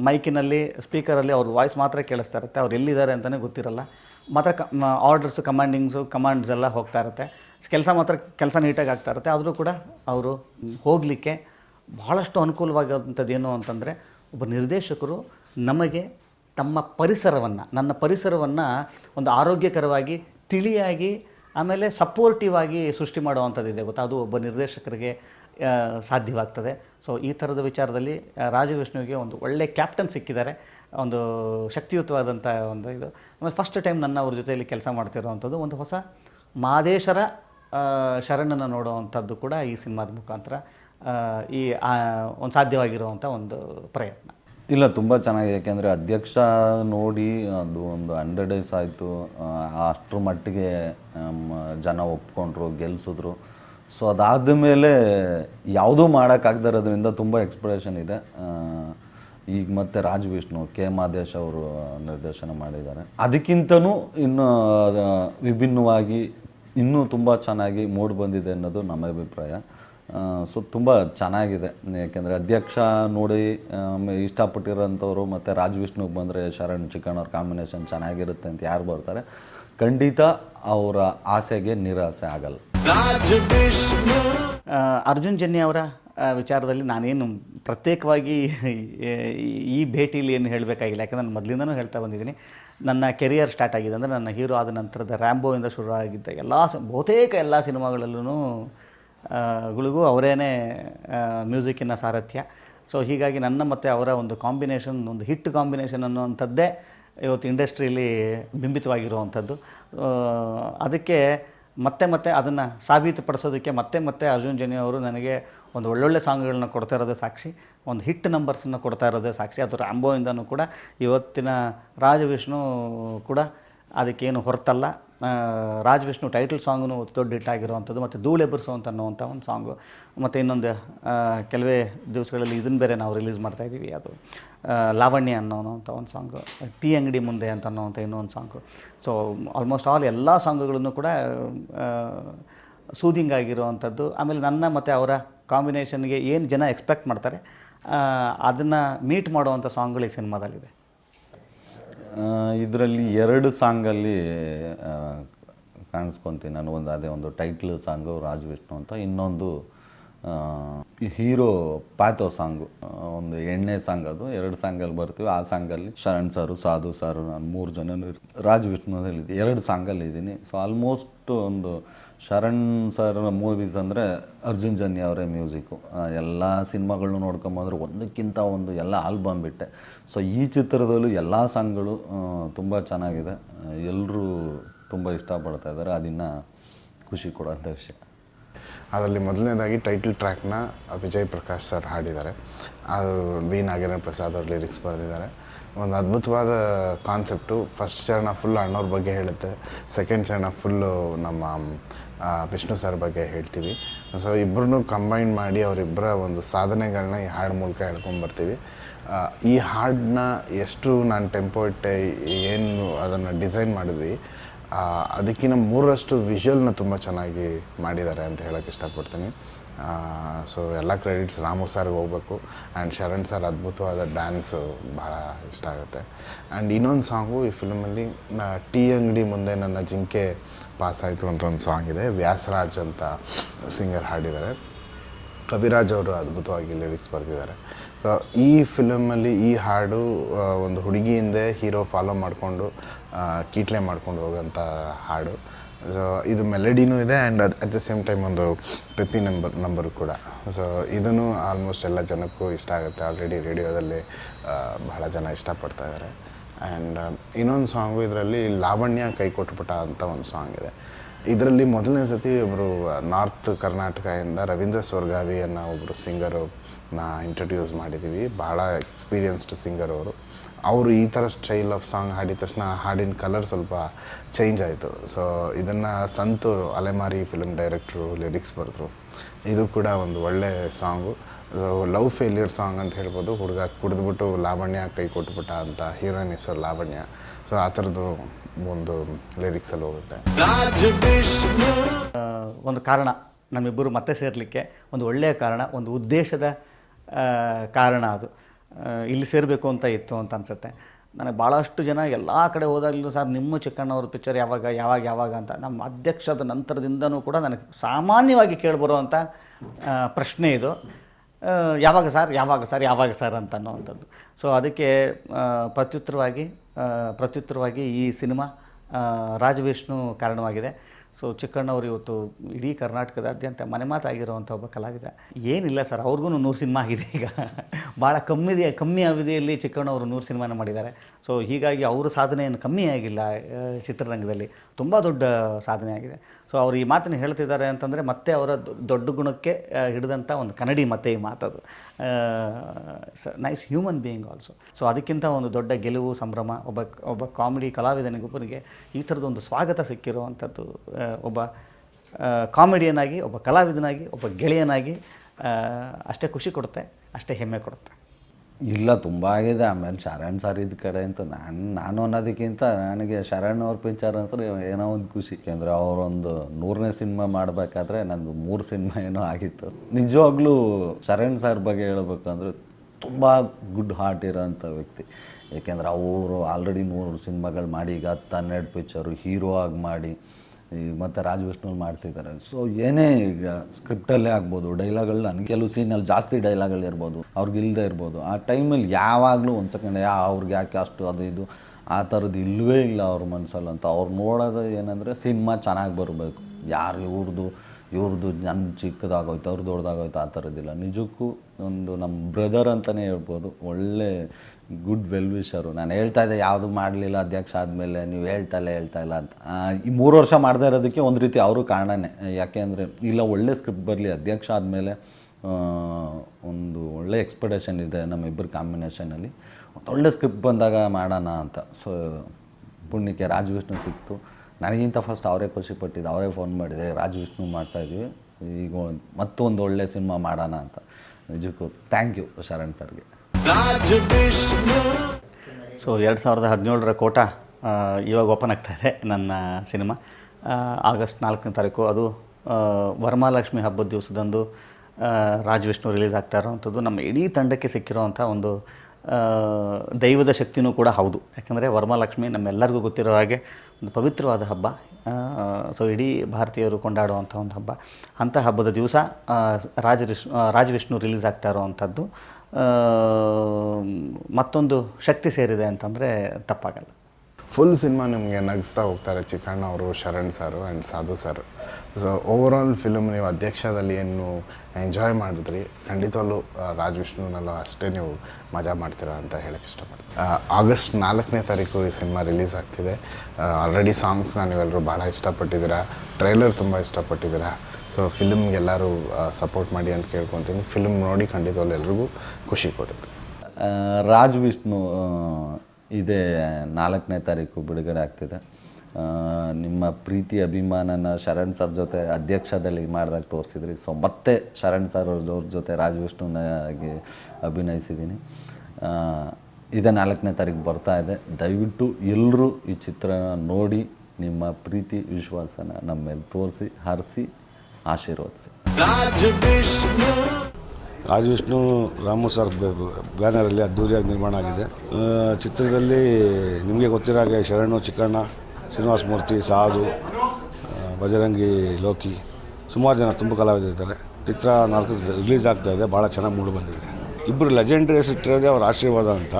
ಮೈಕಿನಲ್ಲಿ ಸ್ಪೀಕರಲ್ಲಿ ಅವ್ರ ವಾಯ್ಸ್ ಮಾತ್ರ ಕೇಳಿಸ್ತಾ ಇರುತ್ತೆ. ಅವ್ರು ಎಲ್ಲಿದ್ದಾರೆ ಅಂತಲೇ ಗೊತ್ತಿರಲ್ಲ. ಮಾತ್ರ ಕ ಆರ್ಡರ್ಸು ಕಮಾಂಡಿಂಗ್ಸು ಕಮಾಂಡ್ಸ್ ಎಲ್ಲ ಹೋಗ್ತಾ ಇರುತ್ತೆ. ಕೆಲಸ ಮಾತ್ರ ಕೆಲಸ ನೀಟಾಗಿ ಆಗ್ತಾ ಇರುತ್ತೆ. ಆದರೂ ಕೂಡ ಅವರು ಹೋಗಲಿಕ್ಕೆ ಭಾಳಷ್ಟು ಅನುಕೂಲವಾಗುವಂಥದ್ದು ಏನು ಅಂತಂದರೆ ಒಬ್ಬ ನಿರ್ದೇಶಕರು ನಮಗೆ ತಮ್ಮ ಪರಿಸರವನ್ನು, ನನ್ನ ಪರಿಸರವನ್ನು ಒಂದು ಆರೋಗ್ಯಕರವಾಗಿ, ತಿಳಿಯಾಗಿ, ಆಮೇಲೆ ಸಪೋರ್ಟಿವ್ ಆಗಿ ಸೃಷ್ಟಿ ಮಾಡುವಂಥದ್ದಿದೆ ಗೊತ್ತಾ. ಅದು ಒಬ್ಬ ನಿರ್ದೇಶಕರಿಗೆ ಸಾಧ್ಯವಾಗ್ತದೆ. ಸೊ ಈ ಥರದ ವಿಚಾರದಲ್ಲಿ ರಾಜವಿಷ್ಣುವಿಗೆ ರಾಜು ವಿಷ್ಣುವಿಗೆ ಒಂದು ಒಳ್ಳೆ ಕ್ಯಾಪ್ಟನ್ ಸಿಕ್ಕಿದ್ದಾರೆ. ಒಂದು ಶಕ್ತಿಯುತವಾದಂಥ ಒಂದು ಇದು. ಆಮೇಲೆ ಫಸ್ಟ್ ಟೈಮ್ ನನ್ನ ಅವ್ರ ಜೊತೆಯಲ್ಲಿ ಕೆಲಸ ಮಾಡ್ತಿರೋವಂಥದ್ದು ಒಂದು ಹೊಸ ಮಾದೇಶರ ಶರಣನ್ನು ನೋಡುವಂಥದ್ದು ಕೂಡ ಈ ಸಿನಿಮಾದ ಮುಖಾಂತರ ಈ ಒಂದು ಸಾಧ್ಯವಾಗಿರುವಂಥ ಒಂದು ಪ್ರಯತ್ನ. ಇಲ್ಲ, ತುಂಬ ಚೆನ್ನಾಗಿದೆ. ಯಾಕೆಂದರೆ ಅಧ್ಯಕ್ಷ ನೋಡಿ ಅದು ಒಂದು ಹಂಡ್ರೆಡ್ ಡೇಸ್ ಆಯಿತು. ಅಷ್ಟರ ಮಟ್ಟಿಗೆ ಜನ ಒಪ್ಕೊಂಡ್ರು ಗೆಲ್ಲಿಸಿದ್ರು ಸೊ ಅದಾದ ಮೇಲೆ ಯಾವುದೂ ಮಾಡೋಕ್ಕಾಗ್ದಿರೋದ್ರಿಂದ ತುಂಬ ಎಕ್ಸ್ಪ್ರೆಷನ್ ಇದೆ. ಈಗ ಮತ್ತೆ ರಾಜ್ ವಿಷ್ಣು, ಕೆ ಮಾದೇಶ್ ಅವರು ನಿರ್ದೇಶನ ಮಾಡಿದ್ದಾರೆ. ಅದಕ್ಕಿಂತನೂ ಇನ್ನು ವಿಭಿನ್ನವಾಗಿ ಇನ್ನೂ ತುಂಬ ಚೆನ್ನಾಗಿ ಮೂಡ್ ಬಂದಿದೆ ಅನ್ನೋದು ನಮ್ಮ ಅಭಿಪ್ರಾಯ. ಸೊ ತುಂಬ ಚೆನ್ನಾಗಿದೆ. ಯಾಕೆಂದರೆ ಅಧ್ಯಕ್ಷ ನೋಡಿ ಇಷ್ಟಪಟ್ಟಿರೋಂಥವ್ರು ಮತ್ತು ರಾಜ್ ವಿಷ್ಣುಗೆ ಬಂದರೆ ಶರಣ್ ಚಿಕನ್ ಅವ್ರ ಕಾಂಬಿನೇಷನ್ ಚೆನ್ನಾಗಿರುತ್ತೆ ಅಂತ ಯಾರು ಬರ್ತಾರೆ. ಖಂಡಿತ ಅವರ ಆಸೆಗೆ ನಿರಾಸೆ ಆಗಲ್ಲ. ಅರ್ಜುನ್ ಜನ್ಯ ಅವರ ವಿಚಾರದಲ್ಲಿ ನಾನೇನು ಪ್ರತ್ಯೇಕವಾಗಿ ಈ- ಭೇಟಿಯಲ್ಲಿ ಏನು ಹೇಳಬೇಕಾಗಿಲ್ಲ. ಯಾಕಂದ್ರೆ ನಾನು ಮೊದಲಿಂದನೂ ಹೇಳ್ತಾ ಬಂದಿದ್ದೀನಿ. ನನ್ನ ಕೆರಿಯರ್ ಸ್ಟಾರ್ಟ್ ಆಗಿದೆ ಅಂದರೆ ನನ್ನ ಹೀರೋ ಆದ ನಂತರದ ರ್ಯಾಂಬೋಯಿಂದ ಶುರು ಆಗಿದ್ದ ಎಲ್ಲ ಬಹುತೇಕ ಎಲ್ಲ ಸಿನಿಮಾಗಳಲ್ಲೂ ಗಳಿಗೂ ಅವರೇನೇ ಮ್ಯೂಸಿಕ್ಕಿನ ಸಾರಥ್ಯ. ಸೊ ಹೀಗಾಗಿ ನನ್ನ ಮತ್ತು ಅವರ ಒಂದು ಕಾಂಬಿನೇಷನ್, ಒಂದು ಹಿಟ್ ಕಾಂಬಿನೇಷನ್ ಅನ್ನುವಂಥದ್ದೇ ಇವತ್ತು ಇಂಡಸ್ಟ್ರಿಯಲ್ಲಿ ಬಿಂಬಿತವಾಗಿರುವಂಥದ್ದು. ಅದಕ್ಕೆ ಮತ್ತೆ ಮತ್ತೆ ಅದನ್ನು ಸಾಬೀತುಪಡಿಸೋದಕ್ಕೆ ಮತ್ತೆ ಮತ್ತೆ ಅರ್ಜುನ್ ಜನಿ ಅವರು ನನಗೆ ಒಂದು ಒಳ್ಳೊಳ್ಳೆ ಸಾಂಗ್ಗಳನ್ನ ಕೊಡ್ತಾ ಇರೋದೇ ಸಾಕ್ಷಿ. ಒಂದು ಹಿಟ್ ನಂಬರ್ಸನ್ನು ಕೊಡ್ತಾ ಇರೋದೇ ಸಾಕ್ಷಿ. ಅದು ಅಂಬೋಯಿಂದನೂ ಕೂಡ ಇವತ್ತಿನ ರಾಜವಿಷ್ಣು ಕೂಡ ಅದಕ್ಕೇನು ಹೊರತಲ್ಲ. ರಾಜವಿಷ್ಣು ರಾಜ್ ವಿಷ್ಣು ಟೈಟಲ್ ಸಾಂಗೂ ದೊಡ್ಡ ಹಿಟ್ ಆಗಿರುವಂಥದ್ದು ಮತ್ತು ಧೂಳೆಬ್ಬರಿಸು ಅಂತ ಅನ್ನುವಂಥ ಒಂದು ಸಾಂಗು ಮತ್ತು ಇನ್ನೊಂದು ಕೆಲವೇ ದಿವಸಗಳಲ್ಲಿ ಇದನ್ನು ಬೇರೆ ನಾವು ರಿಲೀಸ್ ಮಾಡ್ತಾ ಇದ್ದೀವಿ. ಅದು ಲಾವಣ್ಯ ಅನ್ನೋವಂಥ ಒಂದು ಸಾಂಗು ಟೀ ಅಂಗಡಿ ಮುಂದೆ ಅಂತ ಅನ್ನೋವಂಥ ಇನ್ನೊಂದು ಸಾಂಗು ಸೊ ಆಲ್ಮೋಸ್ಟ್ ಆಲ್ ಎಲ್ಲ ಸಾಂಗುಗಳನ್ನು ಕೂಡ ಸೂದಿಂಗ್ ಆಗಿರುವಂಥದ್ದು. ಆಮೇಲೆ ನನ್ನ ಮತ್ತು ಅವರ ಕಾಂಬಿನೇಷನ್ಗೆ ಏನು ಜನ ಎಕ್ಸ್ಪೆಕ್ಟ್ ಮಾಡ್ತಾರೆ ಅದನ್ನು ಮೀಟ್ ಮಾಡುವಂಥ ಸಾಂಗ್ಗಳು ಈ ಸಿನಿಮಾದಲ್ಲಿದೆ ಇದರಲ್ಲಿ ಎರಡು ಸಾಂಗಲ್ಲಿ ಕಾಣಿಸ್ಕೊತೀನಿ ನಾನು. ಒಂದು ಅದೇ ಒಂದು ಟೈಟ್ಲ್ ಸಾಂಗು ರಾಜ್ ವಿಷ್ಣು ಅಂತ. ಇನ್ನೊಂದು ಹೀರೋ ಪಾತೋ ಸಾಂಗು ಒಂದು ಎಣ್ಣೆ ಸಾಂಗ್ ಅದು. ಎರಡು ಸಾಂಗಲ್ಲಿ ಬರ್ತೀವಿ. ಆ ಸಾಂಗಲ್ಲಿ ಶರಣ್ ಸಾರು, ಸಾಧು ಸಾರು, ನಾನು ಮೂರು ಜನ ರಾಜ್ ವಿಷ್ಣು ಹೇಳಿದ್ದೆ ಎರಡು ಸಾಂಗಲ್ಲಿ ಇದ್ದೀನಿ. ಸೊ ಆಲ್ಮೋಸ್ಟ್ ಒಂದು ಶರಣ್ ಸರ್ ಮೂವೀಸ್ ಅಂದರೆ ಅರ್ಜುನ್ ಜನ್ಯ ಅವರೇ ಮ್ಯೂಸಿಕ್ಕು ಎಲ್ಲ ಸಿನಿಮಾಗಳನ್ನು ನೋಡ್ಕೊಂಬಂದ್ರೆ ಒಂದಕ್ಕಿಂತ ಒಂದು ಎಲ್ಲ ಆಲ್ಬಮ್ ಬಿಟ್ಟೆ. ಸೊ ಈ ಚಿತ್ರದಲ್ಲೂ ಎಲ್ಲ ಸಾಂಗ್ಗಳು ತುಂಬ ಚೆನ್ನಾಗಿದೆ. ಎಲ್ಲರೂ ತುಂಬ ಇಷ್ಟಪಡ್ತಾ ಇದ್ದಾರೆ. ಅದನ್ನು ಖುಷಿ ಕೊಡೋಂಥ ವಿಷಯ. ಅದರಲ್ಲಿ ಮೊದಲನೇದಾಗಿ ಟೈಟಲ್ ಟ್ರ್ಯಾಕ್ನ ವಿಜಯ್ ಪ್ರಕಾಶ್ ಸರ್ ಹಾಡಿದ್ದಾರೆ. ಅದು ಬಿ ನಾಗೇಂದ್ರ ಪ್ರಸಾದ್ ಅವ್ರ ಲಿರಿಕ್ಸ್ ಬರೆದಿದ್ದಾರೆ. ಒಂದು ಅದ್ಭುತವಾದ ಕಾನ್ಸೆಪ್ಟು ಫಸ್ಟ್ ಚರಣ ಫುಲ್ ಅಣ್ಣವ್ರ ಬಗ್ಗೆ ಹೇಳುತ್ತೆ ಸೆಕೆಂಡ್ ಚರಣ ಫುಲ್ಲು ನಮ್ಮ ವಿಷ್ಣು ಸರ್ ಬಗ್ಗೆ ಹೇಳ್ತೀವಿ. ಸೊ ಇಬ್ಬರನ್ನೂ ಕಂಬೈನ್ ಮಾಡಿ ಅವರಿಬ್ಬರ ಒಂದು ಸಾಧನೆಗಳನ್ನ ಈ ಹಾಡು ಮೂಲಕ ಹೇಳ್ಕೊಂಬರ್ತೀವಿ ಈ ಹಾಡನ್ನ ಎಷ್ಟು ನಾನು ಟೆಂಪೋ ಇಟ್ಟೆ, ಏನು ಅದನ್ನು ಡಿಸೈನ್ ಮಾಡಿದ್ವಿ ಅದಕ್ಕಿಂತ ಮೂರರಷ್ಟು ವಿಷುವಲ್ನ ತುಂಬ ಚೆನ್ನಾಗಿ ಮಾಡಿದ್ದಾರೆ ಅಂತ ಹೇಳೋಕ್ಕೆ ಇಷ್ಟಪಡ್ತೀನಿ. ಸೊ ಎಲ್ಲ ಕ್ರೆಡಿಟ್ಸ್ ರಾಮು ಸರ್ಗೆ ಹೋಗ್ಬೇಕು. ಆ್ಯಂಡ್ ಶರಣ್ ಸರ್ ಅದ್ಭುತವಾದ ಡ್ಯಾನ್ಸು ಭಾಳ ಇಷ್ಟ ಆಗುತ್ತೆ. ಆ್ಯಂಡ್ ಇನ್ನೊಂದು ಸಾಂಗು ಈ ಫಿಲ್ಮಲ್ಲಿ ಟೀ ಅಂಗಡಿ ಮುಂದೆ ನನ್ನ ಜಿಂಕೆ ಪಾಸ್ ಆಯಿತು ಅಂತ ಒಂದು ಸಾಂಗ್ ಇದೆ. ವ್ಯಾಸರಾಜ್ ಅಂತ ಸಿಂಗರ್ ಹಾಡಿದ್ದಾರೆ. ಕವಿರಾಜ್ ಅವರು ಅದ್ಭುತವಾಗಿ ಲಿರಿಕ್ಸ್ ಬರೆದಿದ್ದಾರೆ. ಸೊ ಈ ಫಿಲಮಲ್ಲಿ ಈ ಹಾಡು ಒಂದು ಹುಡುಗಿ ಹಿಂದೆ ಹೀರೋ ಫಾಲೋ ಮಾಡಿಕೊಂಡು ಕೀಟ್ಲೆ ಮಾಡ್ಕೊಂಡು ಹೋಗೋಂಥ ಹಾಡು. ಸೊ ಇದು ಮೆಲಡಿನೂ ಇದೆ and at the same time ಒಂದು ಪೆಪ್ಪಿ ನಂಬರ್ ನಂಬರು ಕೂಡ. ಸೊ ಇದನ್ನು ಆಲ್ಮೋಸ್ಟ್ ಎಲ್ಲ ಜನಕ್ಕೂ ಇಷ್ಟ ಆಗುತ್ತೆ. ಆಲ್ರೆಡಿ ರೇಡಿಯೋದಲ್ಲಿ ಬಹಳ ಜನ ಇಷ್ಟಪಡ್ತಾ ಇದ್ದಾರೆ ಆ್ಯಂಡ್ ಇನ್ನೊಂದು ಸಾಂಗು ಇದರಲ್ಲಿ ಲಾವಣ್ಯ ಕೈ ಕೊಟ್ಬಿಟ್ಟ ಅಂತ ಒಂದು ಸಾಂಗ್ ಇದೆ. ಇದರಲ್ಲಿ ಮೊದಲನೇ ಸತಿ ಒಬ್ಬರು ನಾರ್ತ್ ಕರ್ನಾಟಕದಿಂದ ರವೀಂದ್ರ ಸ್ವರ್ಗಾವಿ ಅನ್ನೋ ಒಬ್ಬರು ಸಿಂಗರು ನಾ ಇಂಟ್ರಡ್ಯೂಸ್ ಮಾಡಿದ್ದೀವಿ ಭಾಳ ಎಕ್ಸ್ಪೀರಿಯನ್ಸ್ಡ್ ಸಿಂಗರ್ ಅವರು. ಅವರು ಈ ಥರ ಸ್ಟೈಲ್ ಆಫ್ ಸಾಂಗ್ ಹಾಡಿದ ತಕ್ಷಣ ಹಾಡಿನ ಕಲರ್ ಸ್ವಲ್ಪ ಚೇಂಜ್ ಆಯಿತು. ಸೊ ಇದನ್ನು ಸಂತು ಅಲೆಮಾರಿ ಫಿಲ್ಮ್ ಡೈರೆಕ್ಟ್ರು ಲಿರಿಕ್ಸ್ ಬರೆದ್ರು. ಇದು ಕೂಡ ಒಂದು ಒಳ್ಳೆ song so love failure song ಅಂತ ಹೇಳ್ಬೋದು. ಹುಡುಗ ಕುಡಿದ್ಬಿಟ್ಟು ಲಾವಣ್ಯ ಕೈ ಕೊಟ್ಬಿಟ್ಟ ಅಂತ ಹೀರೋಯಿನ್ ಹೆಸರು ಲಾವಣ್ಯ. ಸೊ ಆ ಥರದ್ದು ಒಂದು ಲಿರಿಕ್ಸಲ್ಲಿ ಹೋಗುತ್ತೆ. ಒಂದು ಕಾರಣ ನಮ್ಮಿಬ್ಬರು ಮತ್ತೆ ಸೇರಲಿಕ್ಕೆ, ಒಂದು ಒಳ್ಳೆಯ ಕಾರಣ, ಒಂದು ಉದ್ದೇಶದ ಕಾರಣ ಅದು. ಇಲ್ಲಿ ಸೇರಬೇಕು ಅಂತ ಇತ್ತು ಅಂತ ಅನಿಸುತ್ತೆ. ನನಗೆ ಭಾಳಷ್ಟು ಜನ ಎಲ್ಲ ಕಡೆ ಹೋದಾಗಲೂ ಸರ್ ನಿಮ್ಮ ಚಿಕ್ಕಣ್ಣವ್ರ ಪಿಕ್ಚರ್ ಯಾವಾಗ ಯಾವಾಗ ಯಾವಾಗ ಅಂತ, ನಮ್ಮ ಅಧ್ಯಕ್ಷದ ನಂತರದಿಂದನೂ ಕೂಡ ನನಗೆ ಸಾಮಾನ್ಯವಾಗಿ ಕೇಳಿಬರುವಂಥ ಪ್ರಶ್ನೆ ಇದು. ಯಾವಾಗ ಸರ್ ಯಾವಾಗ ಸರ್ ಯಾವಾಗ ಸರ್ ಅಂತ ಅನ್ನೋವಂಥದ್ದು. ಸೊ ಅದಕ್ಕೆ ಪ್ರತ್ಯುತ್ತರವಾಗಿ ಪ್ರತ್ಯುತ್ತರವಾಗಿ ಈ ಸಿನಿಮಾ ರಾಜವಿಷ್ಣು ಕಾರಣವಾಗಿದೆ. ಸೊ ಚಿಕ್ಕಣ್ಣವರು ಇವತ್ತು ಇಡೀ ಕರ್ನಾಟಕದಾದ್ಯಂತ ಮನೆ ಮಾತಾಗಿರುವಂಥ ಒಬ್ಬ ಕಲಾವಿದ. ಏನಿಲ್ಲ ಸರ್ ಅವ್ರಿಗೂ ನೂರು ಸಿನಿಮಾ ಆಗಿದೆ ಈಗ. ಭಾಳ ಕಮ್ಮಿ ಕಮ್ಮಿ ಅವಧಿಯಲ್ಲಿ ಚಿಕ್ಕಣ್ಣವರು ನೂರು ಸಿನಿಮಾನ ಮಾಡಿದ್ದಾರೆ. ಸೊ ಹೀಗಾಗಿ ಅವರ ಸಾಧನೆ ಏನು ಕಮ್ಮಿ ಆಗಿಲ್ಲ ಚಿತ್ರರಂಗದಲ್ಲಿ. ತುಂಬ ದೊಡ್ಡ ಸಾಧನೆ ಆಗಿದೆ. ಸೊ ಅವರು ಈ ಮಾತನ್ನು ಹೇಳ್ತಿದ್ದಾರೆ ಅಂತಂದರೆ ಮತ್ತೆ ಅವರ ದೊಡ್ಡ ಗುಣಕ್ಕೆ ಹಿಡಿದಂಥ ಒಂದು ಕನ್ನಡಿ ಮತ್ತೆ ಈ ಮಾತದು. Nice human being also so ಅದಕ್ಕಿಂತ ಒಂದು ದೊಡ್ಡ ಗೆಲುವು, ಸಂಭ್ರಮ, ಒಬ್ಬ ಒಬ್ಬ ಕಾಮಿಡಿ ಕಲಾವಿದನಿಗೊಬ್ಬರಿಗೆ ಈ ಥರದೊಂದು ಸ್ವಾಗತ ಸಿಕ್ಕಿರುವಂಥದ್ದು ಒಬ್ಬ ಕಾಮಿಡಿಯನ್ ಆಗಿ ಒಬ್ಬ ಕಲಾವಿದನಾಗಿ, ಒಬ್ಬ ಗೆಳೆಯನಾಗಿ ಅಷ್ಟೇ ಖುಷಿ ಕೊಡುತ್ತೆ, ಅಷ್ಟೇ ಹೆಮ್ಮೆ ಕೊಡುತ್ತೆ. ಇಲ್ಲ, ತುಂಬ ಆಗಿದೆ. ಆಮೇಲೆ ಶರಣ್ ಸರ್ ಇದ್ದ ಕಡೆ ಅಂತ ನಾನು ನಾನು ಅನ್ನೋದಕ್ಕಿಂತ ನನಗೆ ಶರಣ್ ಅವ್ರ ಪಿಕ್ಚರ್ ಅಂದ್ರೆ ಏನೋ ಒಂದು ಖುಷಿ. ಯಾಕೆಂದರೆ ಅವರೊಂದು ನೂರನೇ ಸಿನಿಮಾ ಮಾಡಬೇಕಾದ್ರೆ ನಂದು ಮೂರು ಸಿನಿಮಾ ಏನೋ ಆಗಿತ್ತು. ನಿಜವಾಗ್ಲೂ ಶರಣ್ ಸರ್ ಬಗ್ಗೆ ಹೇಳಬೇಕಂದ್ರೆ ತುಂಬ ಗುಡ್ ಹಾರ್ಟ್ ಇರೋಂಥ ವ್ಯಕ್ತಿ. ಏಕೆಂದರೆ ಅವರು ಆಲ್ರೆಡಿ ನೂರು ಸಿನಿಮಾಗಳು ಮಾಡಿ, ಈಗ ಹತ್ತು ಹನ್ನೆರಡು ಪಿಕ್ಚರು ಹೀರೋ ಆಗಿ ಮಾಡಿ ಈ ಮತ್ತು ರಾಜ್ ವಿಷ್ಣುವಲ್ಲಿ ಮಾಡ್ತಿದ್ದಾರೆ. ಸೊ ಏನೇ ಈಗ ಸ್ಕ್ರಿಪ್ಟಲ್ಲೇ ಆಗ್ಬೋದು ಡೈಲಾಗ್ಗಳು ನನಗೆ ಕೆಲವು ಸೀನಲ್ಲಿ ಜಾಸ್ತಿ ಡೈಲಾಗ್ಗಳು ಇರ್ಬೋದು, ಅವ್ರಿಗೆ ಇಲ್ಲದೆ ಇರ್ಬೋದು, ಆ ಟೈಮಲ್ಲಿ ಯಾವಾಗಲೂ ಒಂದು ಸೆಕೆಂಡ್ ಯಾ, ಅವ್ರಿಗೆ ಯಾಕೆ ಅಷ್ಟು ಅದು ಇದು, ಆ ಥರದ್ದು ಇಲ್ಲವೇ ಇಲ್ಲ ಅವ್ರ ಮನಸ್ಸಲ್ಲಿ ಅಂತ ಅವ್ರು ನೋಡೋದು ಏನಂದರೆ ಸಿನಿಮಾ ಚೆನ್ನಾಗಿ ಬರಬೇಕು. ಯಾರು ಇವ್ರದ್ದು ಇವ್ರದ್ದು ನನ್ನ ಚಿಕ್ಕದಾಗೋಯ್ತು ಅವ್ರು ದೊಡ್ಡದಾಗೋಯ್ತು ಆ ಥರದ್ದಿಲ್ಲ. ನಿಜಕ್ಕೂ ಒಂದು ನಮ್ಮ ಬ್ರದರ್ ಅಂತಲೇ ಹೇಳ್ಬೋದು. ಒಳ್ಳೆ ಗುಡ್ ವೆಲ್ ವಿಷರು ನಾನು ಹೇಳ್ತಾ ಇದ್ದೆ, ಯಾವುದು ಮಾಡಲಿಲ್ಲ, ಅಧ್ಯಕ್ಷ ಆದಮೇಲೆ ನೀವು ಹೇಳ್ತಾ ಇಲ್ಲ ಹೇಳ್ತಾ ಇಲ್ಲ ಅಂತ. ಈ ಮೂರು ವರ್ಷ ಮಾಡದೇ ಇರೋದಕ್ಕೆ ಒಂದು ರೀತಿ ಅವರು ಕಾರಣನೇ. ಯಾಕೆ ಅಂದರೆ, ಇಲ್ಲ ಒಳ್ಳೆ ಸ್ಕ್ರಿಪ್ಟ್ ಬರಲಿ, ಅಧ್ಯಕ್ಷ ಆದಮೇಲೆ ಒಂದು ಒಳ್ಳೆ ಎಕ್ಸ್ಪೆಕ್ಟೇಷನ್ ಇದೆ ನಮ್ಮಿಬ್ಬರ ಕಾಂಬಿನೇಷನಲ್ಲಿ ಒಂದು ಒಳ್ಳೆ ಸ್ಕ್ರಿಪ್ಟ್ ಬಂದಾಗ ಮಾಡೋಣ ಅಂತ. ಸೊ ಪುಣ್ಯಕ್ಕೆ ರಾಜವಿಷ್ಣು ಸಿಕ್ತು. ನನಗಿಂತ ಫಸ್ಟ್ ಅವರೇ ಖುಷಿಪಟ್ಟಿದ್ದು ಅವರೇ ಫೋನ್ ಮಾಡಿದೆ ರಾಜ್ ವಿಷ್ಣು ಮಾಡ್ತಾಯಿದ್ವಿ ಈಗ ಒಂದ್- ಮತ್ತೊಂದು ಒಳ್ಳೆ ಸಿನಿಮಾ ಮಾಡೋಣ ಅಂತ. ನಿಜಕ್ಕೂ ಥ್ಯಾಂಕ್ ಯು ಶರಣ್ ಸರ್ಗೆ ಸೊ ಎರಡು ಸಾವಿರದ ಹದಿನೇಳರ ಕೋಟ ಇವಾಗ ಓಪನ್ ಆಗ್ತಾ ಇದೆ ನನ್ನ ಸಿನಿಮಾ ಆಗಸ್ಟ್ ನಾಲ್ಕನೇ ತಾರೀಕು ಅದು ವರಮಹಾಲಕ್ಷ್ಮಿ ಹಬ್ಬದ ದಿವಸದಂದು ರಾಜ್ ವಿಷ್ಣು ರಿಲೀಸ್ ಆಗ್ತಾ ಇರೋವಂಥದ್ದು. ನಮ್ಮ ಇಡೀ ತಂಡಕ್ಕೆ ಸಿಕ್ಕಿರೋವಂಥ ಒಂದು ದೈವದ ಶಕ್ತಿನೂ ಕೂಡ ಹೌದು. ಯಾಕಂದರೆ ವರಮಹಾಲಕ್ಷ್ಮಿ ನಮ್ಮೆಲ್ಲರಿಗೂ ಗೊತ್ತಿರೋ ಹಾಗೆ ಒಂದು ಪವಿತ್ರವಾದ ಹಬ್ಬ. ಸೊ ಇಡೀ ಭಾರತೀಯರು ಕೊಂಡಾಡುವಂಥ ಒಂದು ಹಬ್ಬ. ಅಂಥ ಹಬ್ಬದ ದಿವಸ ರಾಜ ವಿಷ್ಣು ರಿಲೀಸ್ ಆಗ್ತಾ ಇರೋವಂಥದ್ದು. ಮತ್ತೊಂದು ಶಕ್ತಿ ಸೇರಿದೆ ಅಂತಂದರೆ ತಪ್ಪಾಗಲ್ಲ. ಫುಲ್ ಸಿನಿಮಾ ನಿಮಗೆ ನಗಿಸ್ತಾ ಹೋಗ್ತಾರೆ ಚಿಕ್ಕಣ್ಣ ಅವರು, Sharan sir and Sadhu sir. So overall film ನೀವು ಅಧ್ಯಕ್ಷದಲ್ಲಿ ಏನು ಎಂಜಾಯ್ ಮಾಡಿದ್ರಿ? ಖಂಡಿತವಲ್ಲೂ ರಾಜ್ ವಿಷ್ಣುನಲ್ಲೂ ಅಷ್ಟೇ ನೀವು ಮಜಾ ಮಾಡ್ತೀರಾ ಅಂತ ಹೇಳಕ್ಕೆ ಇಷ್ಟಪಡ್ತೀನಿ. ಆಗಸ್ಟ್ ನಾಲ್ಕನೇ ತಾರೀಕು ಈ ಸಿನಿಮಾ ರಿಲೀಸ್ ಆಗ್ತಿದೆ. ಆಲ್ರೆಡಿ ಸಾಂಗ್ಸ್ನ ನೀವೆಲ್ಲರೂ ಭಾಳ ಇಷ್ಟಪಟ್ಟಿದ್ದೀರಾ? ಟ್ರೈಲರ್ ತುಂಬ ಇಷ್ಟಪಟ್ಟಿದ್ದೀರಾ? ಸೊ ಫಿಲಮ್ಗೆ ಎಲ್ಲರೂ ಸಪೋರ್ಟ್ ಮಾಡಿ ಅಂತ ಕೇಳ್ಕೊತೀನಿ. ಫಿಲ್ಮ್ ನೋಡಿ ಖಂಡಿತವಲ್ಲೂ ಎಲ್ರಿಗೂ ಖುಷಿ ಕೊಡುತ್ತೆ. ರಾಜ್ ವಿಷ್ಣು ಇದೇ ನಾಲ್ಕನೇ ತಾರೀಕು ಬಿಡುಗಡೆ ಆಗ್ತಿದೆ. ನಿಮ್ಮ ಪ್ರೀತಿ, ಅಭಿಮಾನನ ಶರಣ್ ಸರ್ ಜೊತೆ ಅಧ್ಯಕ್ಷದಲ್ಲಿ ಮಾಡಿದಾಗ ತೋರಿಸಿದ್ರಿ. ಸೊ ಮತ್ತೆ ಶರಣ್ ಸರ್ ಅವ್ರ ಜೊತೆ ರಾಜ್ ವಿಷ್ಣುನಾಗಿ ಅಭಿನಯಿಸಿದ್ದೀನಿ ಇದೇ ನಾಲ್ಕನೇ ತಾರೀಕು ಬರ್ತಾ ಇದೆ. ದಯವಿಟ್ಟು ಎಲ್ಲರೂ ಈ ಚಿತ್ರನ ನೋಡಿ, ನಿಮ್ಮ ಪ್ರೀತಿ, ವಿಶ್ವಾಸನ ನಮ್ಮ ಮೇಲೆ ತೋರಿಸಿ, ಹರಿಸಿ, ಆಶೀರ್ವದಿಸಿ. ರಾಜ್ ವಿಷ್ಣು ರಾಮು ಸರ್ ಬ್ಯಾನರಲ್ಲಿ ಅದ್ದೂರಿಯಾಗಿ ನಿರ್ಮಾಣ ಆಗಿದೆ. ಚಿತ್ರದಲ್ಲಿ ನಿಮಗೆ ಗೊತ್ತಿರೋ ಹಾಗೆ ಶರಣು, ಚಿಕ್ಕಣ್ಣ, ಶ್ರೀನಿವಾಸ ಮೂರ್ತಿ, ಸಾಧು ಬಜರಂಗಿ ಲೋಕಿ ಸುಮಾರು ಜನ ತುಂಬ ಕಲಾವಿದರಿದ್ದಾರೆ. ಚಿತ್ರ ನಾಲ್ಕು ರಿಲೀಸ್ ಆಗ್ತಾ ಇದೆ ಭಾಳ ಚೆನ್ನಾಗಿ ಮೂಡಿ ಬಂದಿದೆ. ಇಬ್ಬರು ಲೆಜೆಂಡ್ರೀಸ್ ಇಟ್ಟಿರೋದೇ ಅವ್ರ ಆಶೀರ್ವಾದ ಅಂತ.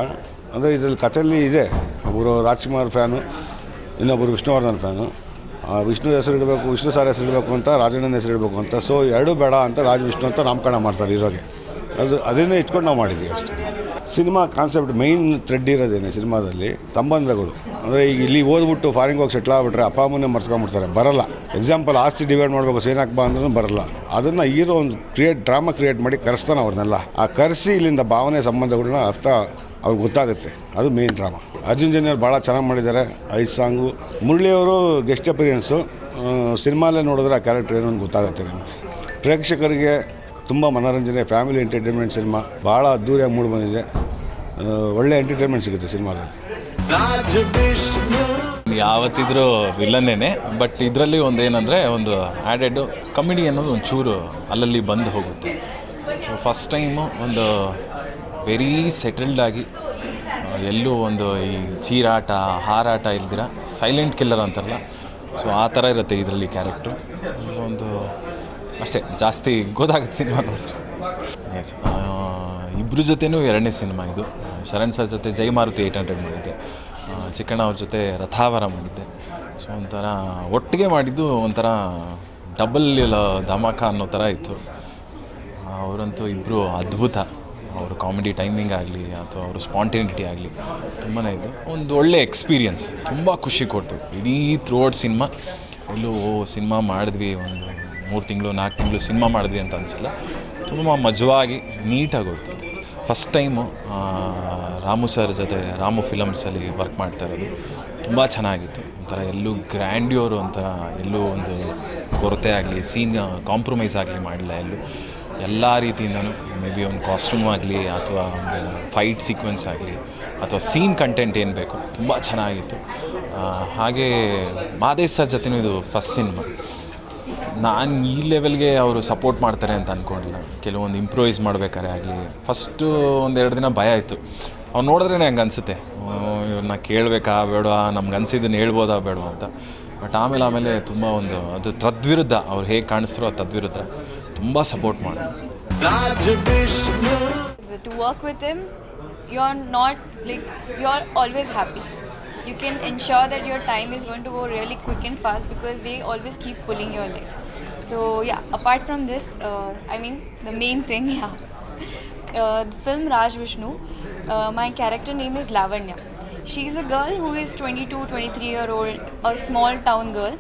ಅಂದರೆ ಇದರಲ್ಲಿ ಕಥೆಯಲ್ಲಿ ಇದೆ. ಒಬ್ಬರು ರಾಜ್ಕುಮಾರ್ ಫ್ಯಾನು ಇನ್ನೊಬ್ಬರು ವಿಷ್ಣುವರ್ಧನ್ ಫ್ಯಾನು. ವಿಷ್ಣು ಹೆಸರು ಇಡಬೇಕು, ವಿಷ್ಣು ಸಾರ್ ಹೆಸರು ಇಡಬೇಕು ಅಂತ ರಾಜಣ್ಣನ ಹೆಸರು ಇಡಬೇಕು ಅಂತ. ಸೊ ಎರಡೂ ಬೇಡ ಅಂತ ರಾಜ ವಿಷ್ಣು ಅಂತ ನಾಮಕರಣ ಮಾಡ್ತಾರೆ ಇರೋಗೆ. ಅದು, ಅದನ್ನೇ ಇಟ್ಕೊಂಡು ನಾವು ಮಾಡಿದ್ವಿ ಅಷ್ಟೇ. ಸಿನಿಮಾ ಕಾನ್ಸೆಪ್ಟ್ ಮೈನ್ ಥ್ರೆಡ್ ಇರೋದೇನೆ ಸಿನಿಮಾದಲ್ಲಿ ಸಂಬಂಧಗಳು ಅಂದರೆ ಈಗ ಇಲ್ಲಿ ಓದ್ಬಿಟ್ಟು ಫಾರಿನ್ಗೆ ಹೋಗಿ ಸೆಟ್ಲ್ ಆಗ್ಬಿಟ್ರೆ ಅಪ್ಪ ಅಮ್ಮನೇ ಮರ್ಸ್ಕೊಂಡ್ಬಿಡ್ತಾರೆ ಬರಲ್ಲ. ಎಕ್ಸಾಂಪಲ್ ಆಸ್ತಿ ಡಿವೈಡ್ ಮಾಡಬೇಕು ಸೇನಾಕ್ ಬಾ ಅಂದ್ರೂ ಬರಲ್ಲ. ಅದನ್ನು ಹೀರೋ ಒಂದು ಕ್ರಿಯೇಟ್ ಡ್ರಾಮಾ ಕ್ರಿಯೇಟ್ ಮಾಡಿ ಕರೆಸ್ತಾನೆ ಅವ್ರನ್ನೆಲ್ಲ. ಆ ಕರೆಸಿ ಇಲ್ಲಿಂದ ಭಾವನೆ ಸಂಬಂಧಗಳನ್ನ ಅರ್ಥ ಅವ್ರಿಗೆ ಗೊತ್ತಾಗುತ್ತೆ. ಅದು ಮೇನ್ ಡ್ರಾಮಾ ಅರ್ಜುನ್ ಜನ್ಯವ್ರು ಭಾಳ ಚೆನ್ನಾಗಿ ಮಾಡಿದ್ದಾರೆ ಐದು ಸಾಂಗು ಮುರಳಿಯವರು ಗೆಸ್ಟ್ ಅಪಿರಿಯನ್ಸು ಸಿನಿಮಾಲೇ ನೋಡಿದ್ರೆ ಆ ಕ್ಯಾರೆಕ್ಟರ್ ಏನೋ ಗೊತ್ತಾಗುತ್ತೆ ನಿಮಗೆ. ಪ್ರೇಕ್ಷಕರಿಗೆ ತುಂಬ ಮನೋರಂಜನೆ ಫ್ಯಾಮಿಲಿ ಎಂಟರ್ಟೈನ್ಮೆಂಟ್ ಸಿನಿಮಾ. ಭಾಳ ಅದ್ದೂರಿಯಾಗಿ ಮೂಡಿ ಬಂದಿದೆ. ಒಳ್ಳೆ ಎಂಟರ್ಟೈನ್ಮೆಂಟ್ ಸಿಗುತ್ತೆ ಸಿನಿಮಾದಲ್ಲಿ. ಯಾವತ್ತಿದ್ರೂ ವಿಲನ್ನೇನೆ ಬಟ್ ಇದರಲ್ಲಿ ಒಂದು ಏನಂದರೆ ಒಂದು ಆ್ಯಡೆಡ್ ಕಮಿಡಿ ಅನ್ನೋದು ಒಂದು ಚೂರು ಅಲ್ಲಲ್ಲಿ ಬಂದು ಹೋಗುತ್ತೆ. ಸೊ ಫಸ್ಟ್ ಟೈಮು ಒಂದು ವೆರಿ ಸೆಟಲ್ಡ್ ಆಗಿ ಎಲ್ಲೂ ಒಂದು ಈ ಚೀರಾಟ, ಹಾರಾಟ ಇಲ್ದಿರ ಸೈಲೆಂಟ್ ಕಿಲ್ಲರ್ ಅಂತಾರಲ್ಲ ಸೊ ಆ ಥರ ಇರುತ್ತೆ ಇದರಲ್ಲಿ ಕ್ಯಾರೆಕ್ಟ್ರು ಒಂದು ಅಷ್ಟೇ, ಜಾಸ್ತಿ ಗೊತ್ತಾಗುತ್ತೆ ಸಿನಿಮಾ ನೋಡಿದ್ರೆ. ಎಸ್ ಇಬ್ಬರ ಜೊತೆನೂ ಎರಡನೇ ಸಿನಿಮಾ ಇದು. ಶರಣ್ ಸರ್ ಜೊತೆ ಜೈ ಮಾರುತಿ ಏಯ್ಟ್ ಹಂಡ್ರೆಡ್ ಮಾಡಿದ್ದೆ ಚಿಕ್ಕಣ್ಣ ಅವ್ರ ಜೊತೆ ರಥಾವರ ಮಾಡಿದ್ದೆ. ಸೊ ಒಂಥರ ಒಟ್ಟಿಗೆ ಮಾಡಿದ್ದು ಒಂಥರ ಡಬಲ್ ಧಮಾಕ ಅನ್ನೋ ಥರ ಇತ್ತು. ಅವರಂತೂ ಇಬ್ಬರು ಅದ್ಭುತ. ಅವ್ರ ಕಾಮಿಡಿ ಟೈಮಿಂಗ್ ಆಗಲಿ ಅಥವಾ ಅವ್ರ ಸ್ಪಾಂಟೇನಿಟಿ ಆಗಲಿ ತುಂಬಾ ಇದು. ಒಂದು ಒಳ್ಳೆ ಎಕ್ಸ್ಪೀರಿಯನ್ಸ್ ತುಂಬ ಖುಷಿ ಕೊಡ್ತು. ಇಡೀ ಥ್ರೂಔಟ್ ಸಿನಿಮಾ ಎಲ್ಲೂ ಓ ಸಿನಿಮಾ ಮಾಡಿದ್ವಿ, ಒಂದು ಮೂರು ತಿಂಗಳು, ನಾಲ್ಕು ತಿಂಗಳು ಸಿನಿಮಾ ಮಾಡಿದ್ವಿ ಅಂತ ಅನಿಸಿಲ್ಲ. ತುಂಬ ಮಜವಾಗಿ ನೀಟಾಗಿ ಹೋಯ್ತು. ಫಸ್ಟ್ ಟೈಮು ರಾಮು ಸರ್ ಜೊತೆ, ರಾಮು ಫಿಲಮ್ಸಲ್ಲಿ ವರ್ಕ್ ಮಾಡ್ತಾ ಇರೋದು. ತುಂಬ ಚೆನ್ನಾಗಿತ್ತು. ಒಂಥರ ಎಲ್ಲೂ ಗ್ರ್ಯಾಂಡ್ಯೂರು ಒಂಥರ, ಎಲ್ಲೂ ಒಂದು ಕೊರತೆ ಆಗಲಿ ಸೀನ್ ಕಾಂಪ್ರಮೈಸ್ ಆಗಲಿ ಮಾಡಿಲ್ಲ ಎಲ್ಲೂ. ಎಲ್ಲ ರೀತಿಯಿಂದನೂ ಮೇ ಬಿ ಒಂದು ಕಾಸ್ಟ್ಯೂಮ್ ಆಗಲಿ ಅಥವಾ ಒಂದು ಫೈಟ್ ಸೀಕ್ವೆನ್ಸ್ ಆಗಲಿ ಅಥವಾ ಸೀನ್ ಕಂಟೆಂಟ್ ಏನು ಬೇಕು, ತುಂಬ ಚೆನ್ನಾಗಿತ್ತು. ಹಾಗೆ ಮಾದೇಶ್ ಸರ್ ಜೊತೆನೂ ಇದು ಫಸ್ಟ್ ಸಿನಿಮಾ ನಾನು ಈ ಲೆವೆಲ್ಗೆ ಅವರು ಸಪೋರ್ಟ್ ಮಾಡ್ತಾರೆ ಅಂತ ಅಂದ್ಕೊಂಡಿಲ್ಲ ಕೆಲವೊಂದು ಇಂಪ್ರೂವೈಸ್ ಮಾಡಬೇಕಾದ್ರೆ ಆಗಲಿ ಫಸ್ಟು ಒಂದೆರಡು ದಿನ ಭಯ ಇತ್ತು ಅವ್ರು ನೋಡಿದ್ರೇ ಹಂಗೆ ಅನಿಸುತ್ತೆ. ಇವ್ರನ್ನ ಕೇಳಬೇಕಾ ಬೇಡ ನಮ್ಗೆ ಅನಿಸಿದ್ದನ್ನು ಹೇಳ್ಬೋದಾ ಬೇಡ ಅಂತ. ಬಟ್ ಆಮೇಲೆ ಆಮೇಲೆ ತುಂಬ ಒಂದು ಅದು ತದ್ವಿರುದ್ಧ, ಅವ್ರು ಹೇಗೆ ಕಾಣಿಸ್ತಾರೋ ತದ್ವಿರುದ್ಧ. ತುಂಬ ಸಪೋರ್ಟ್ ಮಾಡಿ to work with him you're not like you're always happy you can ensure that your time is going to go really quick and fast because they always keep pulling your leg so yeah apart from this uh, i mean the main thing yeah uh, the film raj vishnu uh, my character name is lavanya she's a girl who is 22 23 year old a small town girl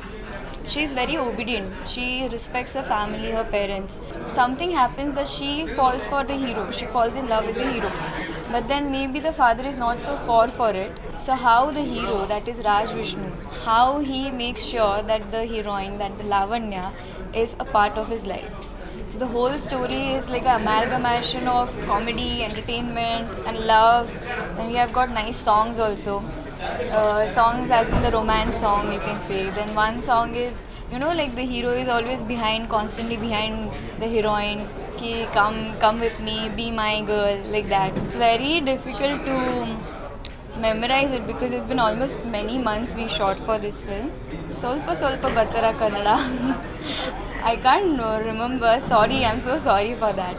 she's very obedient. She respects her family her parents. Something happens that she falls for the hero. She falls in love with the hero. But then maybe the father is not so far for it. So how the hero that is raj vishnu how he makes sure that the heroine that the lavanya is a part of his life? So the whole story is like an amalgamation of comedy entertainment and love. And we have got nice songs also uh, songs as in the romance song you can say. Then one song is you know like the hero is always behind constantly behind the heroine. Ki come come with me be my girl like that. It's very difficult to memorize it because it's been almost many months we shot for this film. Solpa solpa bartara kannada. I can't remember. Sorry i'm so sorry for that.